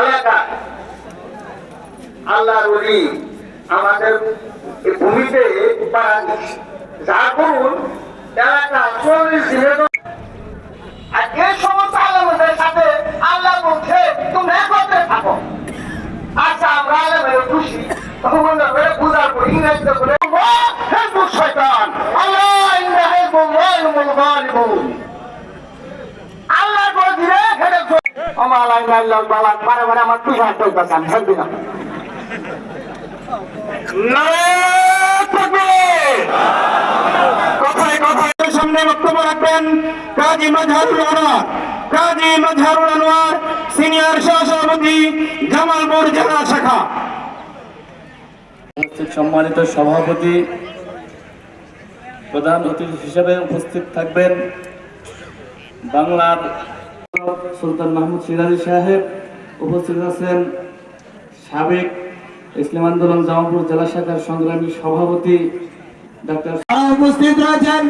এলাকায় আল্লাহ ওলি আমাদের ভূমিতে যা করুন, এলাকা চল্লিশ দিনের আর এই সমস্ত আলমদের সাথে আল্লাহ বলছে তুমি একত্রে থাকো। আচ্ছা আমরা আলমের আমার আল্লাহ ইল্লাহ বালা বারে বারে আমার না। কথায় কথায় সামনে বক্তব্য রাখবেন কাজী আনোয়ার। কাজী আনোয়ার, সিনিয়র সহসভাপতি, জামালপুর জেলা শাখা। সম্মানিত সভাপতি, প্রধান অতিথি হিসেবে উপস্থিত থাকবেন বাংলার সুলতান মাহমুদ সিরাজি সাহেব উপস্থিত আছেন। সাবেক ইসলাম আন্দোলন জামালপুর জেলা শাখার সংগ্রামী সভাপতি ডাক্তার উপস্থিত রয়েছেন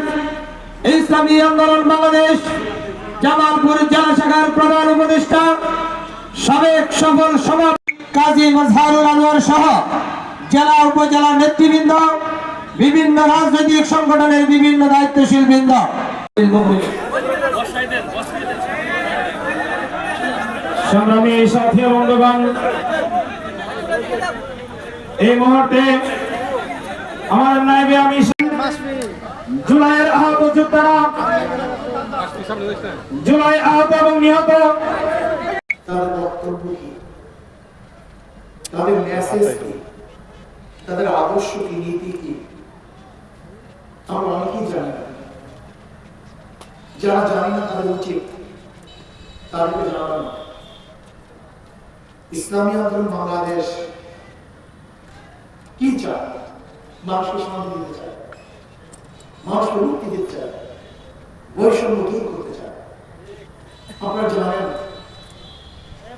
ইসলামী আন্দোলন বাংলাদেশ জামালপুর জেলা শাখার প্রধান উপদেষ্টা, সাবেক সফল কাজী মাজহারুল আনোয়ার সহ জেলা উপজেলা নেতৃবৃন্দ, বিভিন্ন রাজনৈতিক সংগঠনের বিভিন্ন দায়িত্বশীল বৃন্দ। সংগ্রামী সাথী বন্ধুগণ, এই মুহূর্তে আমার নাইবে আমি জুলাইয়ের আহত যোদ্ধারা, জুলাই আহত এবং নিহত। তাদের বক্তব্য কি? তাদের মেসেজ কি? তাদের আদর্শ কি, নীতি কি? আমরা অনেকেই জানি না। যারা জানি না তাদের উচিত, তাদেরকে জানানো। ইসলামী আন্দোলন বাংলাদেশ কি চায়? মানুষকে দিতে চায়? মানুষকে মুক্তি দিতে চায়? বৈষম্য দূর করতে চায়? আপনারা জানেন,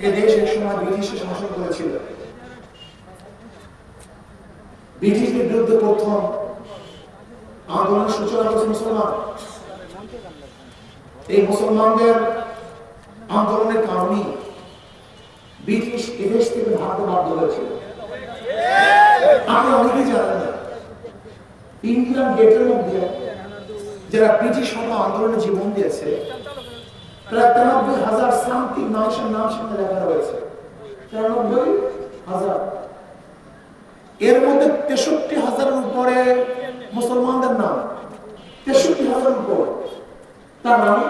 এ দেশ এক সময় ব্রিটিশের শাসন করেছিল। বিরুদ্ধে প্রথম আন্দোলনের সূচনা করেছে মুসলমান। এই মুসলমানদের আন্দোলনের কারণে ব্রিটিশ এদেশ থেকে ভারতে বাধ্য হয়েছিল। অনেকেই জানেন না। ইংল্যান্ড গেটের মধ্যে যারা ব্রিটিশ আন্দোলনে জীবন দিয়েছে, প্রায় তিরানব্বই হাজার সামথিং মানুষের নাম সেখানে লেখা রয়েছে। তিরানব্বই হাজার। এর মধ্যে তেষট্টি হাজারের উপরে মুসলমানদের নাম। তেষট্টি হাজার উপর। তার মানে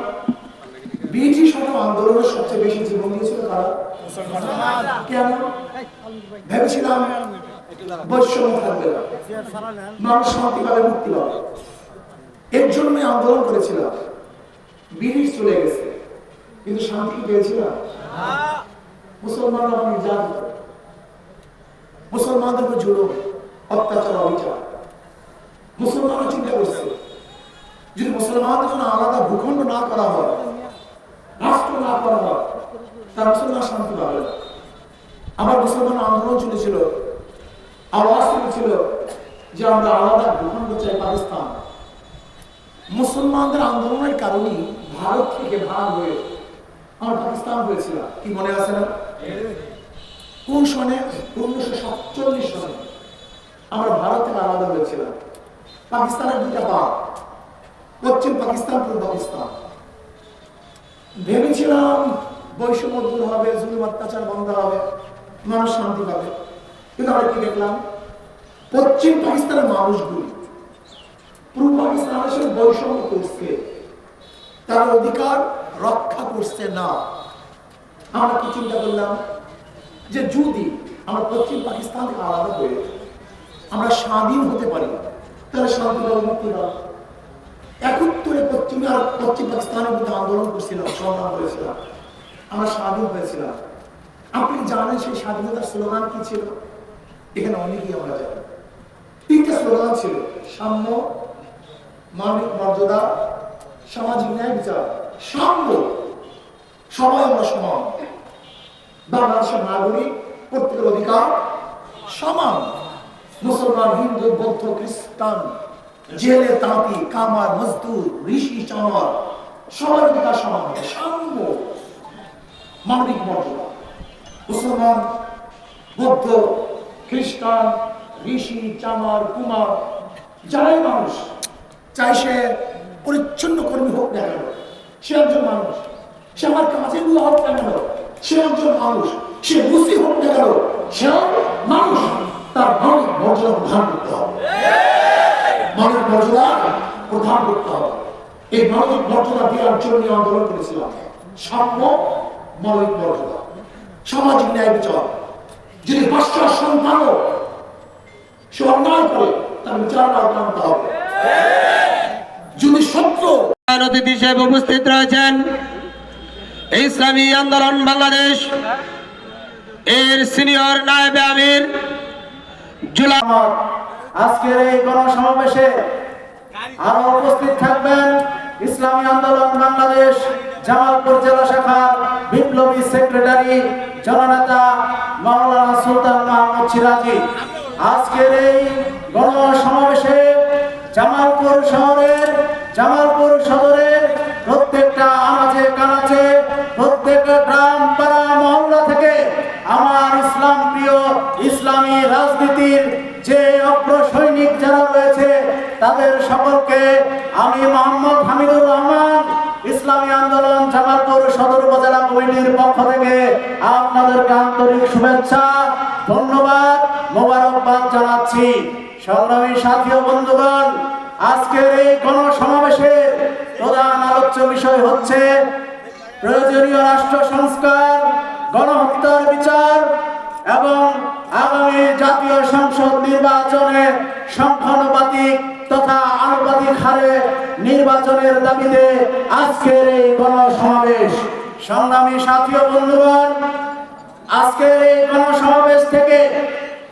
ব্রিটিশ আন্দোলনের সবচেয়ে বেশি জীবন দিয়েছিল কারা? কেন ভেবেছিলাম বৈষম্য থাকবে মানুষ শান্তি মুক্তি পাবে এর জন্য আন্দোলন করেছিলাম ব্রিটিশ চলে গেছে কিন্তু শান্তি পেয়েছিলাম মুসলমানরা নির্যাতিত মুসলমানদের উপর জুলুম অত্যাচার অবিচার মুসলমানরা চিন্তা করছে যদি মুসলমানদের জন্য আলাদা ভূখণ্ড না করা হয়, রাষ্ট্র না করা হয়। তার মুসলমান শান্তি পাবে না। আমার মুসলমান আন্দোলন চলেছিল আওয়াজ তুলেছিল যে আমরা আলাদা ভূখণ্ড চাই পাকিস্তান। মুসলমানদের আন্দোলনের কারণে ভারত থেকে ভাগ হয়ে আমার পাকিস্তান হয়েছিল কি মনে আছে না? কোন সনে? উনিশশো সাতচল্লিশ সনে আমরা ভারত থেকে আলাদা হয়েছিলাম। পাকিস্তানের দুইটা ভাগ পশ্চিম পাকিস্তান, পূর্ব পাকিস্তান। ভেবেছিলাম বৈষম্য দূর হবে, জুলুম অত্যাচার বন্ধ হবে, মানুষ শান্তি পাবে। কিন্তু আমরা কি দেখলাম? পশ্চিম পাকিস্তানের মানুষগুলি, পূর্ব পাকিস্তানের সাথে বৈষম্য করছে। তার অধিকার রক্ষা করছে না। আমরা কি চিন্তা করলাম? যে যদি আমরা পশ্চিম পাকিস্তান থেকে আলাদা হয়ে আমরা স্বাধীন হতে পারি, তাহলে শান্তি পাবো, মুক্তি পাবো। একত্তরে পশ্চিমে আর পশ্চিম পাকিস্তানের মধ্যে আন্দোলন করছিলাম সংগ্রাম করেছিলাম আমরা স্বাধীন হয়েছিলাম। আপনি জানেন সেই স্বাধীনতার স্লোগান কি ছিল? এখানে অনেকেই আমরা জানি। তিনটা স্লোগান ছিল, সাম্য, মানবিক মর্যাদা, সামাজিক ন্যায় বিচার। সাম্য, সবাই আমরা সমান। বাংলাদেশের নাগরিক, প্রত্যেকের অধিকার সমান। মুসলমান, হিন্দু, বৌদ্ধ, খ্রিস্টান, জেলে, তাঁতি, কামার, মজদুর, ঋষি চামার সবার অধিকার সমান। সাম্য। মানবিক মর্যাদা। মুসলমান, বৌদ্ধ, খ্রিস্টান, ঋষি চামার কুমার, যারাই মানুষ চাই সে পরিচ্ছন্ন কর্মী হোক না কেন, সে একজন মানুষ। সে আমার কাজে হোক না কেন, সে একজন মানুষ। সে মুসলিম হোক না কেন, সে মানুষ। তার মানবিক মর্যাদা প্রধান করতে হবে। মানবিক মর্যাদা প্রধান করতে হবে। এই মানবিক মর্যাদা দেওয়ার জন্য আন্দোলন করেছিলাম। সাম্য মানবিক মর্যাদা সামাজিক ন্যায় বিচার। যদি বাচ্চার সন্তানও সে অন্যায় করে তার বিচার আওতানতে হবে। যদি প্রধান অতিথি হিসেবে উপস্থিত রয়েছেন ইসলামী আন্দোলন বাংলাদেশ এর সিনিয়র নায়েবে আমির জুলাই আজকের এই গণসমাবেশে আরও উপস্থিত থাকবেন ইসলামী আন্দোলন বাংলাদেশ। জামালপুর জেলা শাখার বিপ্লবী সেক্রেটারি জননেতা মাওলানা সুলতান মাহমুদ সিরাজি। আজকের এই গণসমাবেশে জামালপুর শহরের জামালপুর সদরের থেকে আপনাদেরকে আন্তরিক শুভেচ্ছা, ধন্যবাদ, মোবারকবাদ জানাচ্ছি। সংগ্রামী সাথী ও বন্ধুগণ, আজকের এই গণসমাবেশের প্রধান আলোচ্য বিষয় হচ্ছে প্রয়োজনীয় রাষ্ট্র সংস্কার, গণহত্যার বিচার এবং আগামী জাতীয় সংসদ নির্বাচনে সংখ্যানুপাতিক তথা আনুপাতিক হারে নির্বাচনের দাবিতে আজকের এই গণসমাবেশ। সংগ্রামী সাথী বন্ধুগণ, আজকের এই গণসমাবেশ থেকে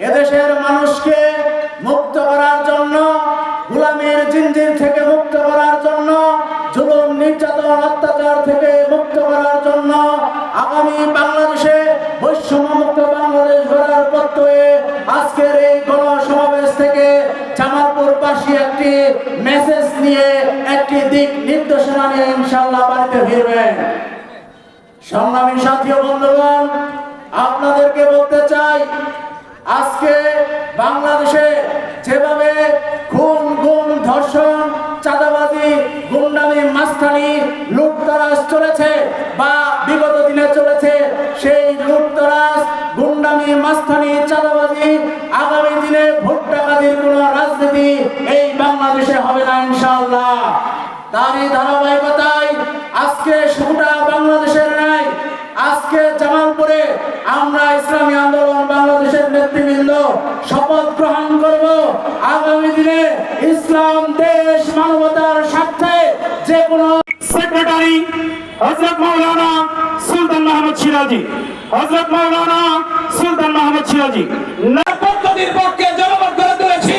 এদেশের মানুষকে মুক্ত করার জন্য, গোলামের জিনজির থেকে মুক্ত করার জন্য, জুলুম, নির্যাতন, অত্যাচার থেকে মুক্ত করার জন্য আগামী বাংলাদেশে বৈষম্য মুক্ত বাংলাদেশ গড়ার পত্রে আজকের এই গণসমাবেশ থেকে চামারপুর জামালপুরবাসী একটি মেসেজ নিয়ে একটি দিক নির্দেশনা নিয়ে ইনশাল্লাহ বাড়িতে ফিরবেন। সংগ্রামী সাথী বন্ধুগণ, আপনাদেরকে বলতে চাই, আজকে বাংলাদেশে যেভাবে খুন, গুম, ধর্ষণ, চাঁদাবাজি, গুন্ডামি, মাস্তানি, লুটতরাজ চলেছে বা বিগত দিনে চলেছে, সেই লুটতরাজ গ্রহণ করব। আগামী দিনে ইসলাম দেশ মানবতার স্বার্থে যে কোনো সেক্রেটারি হজরত মৌলানা সুলতান মাহমুদ সিরাজি হজরত মৌলানা সুলতান মাহমুদ সিরাজি। পদ্ধতির পক্ষে জনমত করে তুলেছি।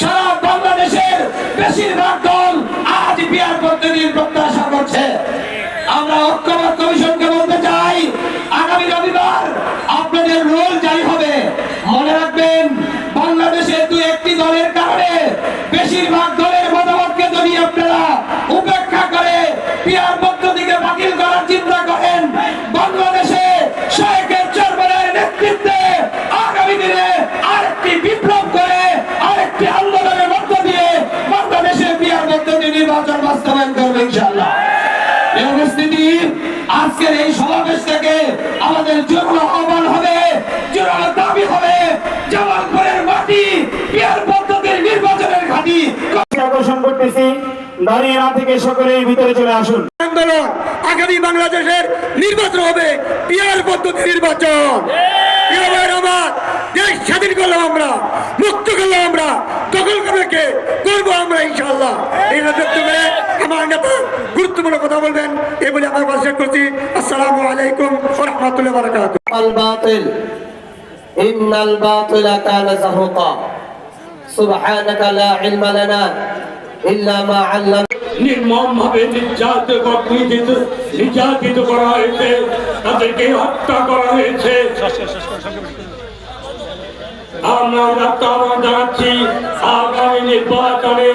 সারা বাংলাদেশের বেশিরভাগ আজকের এই সমাবেশ থেকে আমাদের জন্য আহ্বান হবে জোরালো দাবি হবে জামালপুরের মাটি বিয়ার পদ্ধতির নির্বাচনের ঘাঁটি। আকর্ষণ করতেছি দাঁড়িয়ে না থেকে সকলেই ভিতরে চলে আসুন। আন্দোলন আগামী বাংলাদেশের নির্বাচন হবে পিয়ার পদ্ধতি নির্বাচন। আমার দেশ স্বাধীন করলাম আমরা মুক্ত করলাম আমরা দখল করবে করব আমরা ইনশাল্লাহ এই রাজত্বে আমার নেতা গুরুত্বপূর্ণ কথা বলবেন এই বলে আমার পাশে করছি। আসসালামু আলাইকুম রহমতুল্লাহ নির্যাতিত করা হয়েছে তাদেরকে হত্যা করা হয়েছে। আমরা জানাচ্ছি। আগামী নির্বাচনে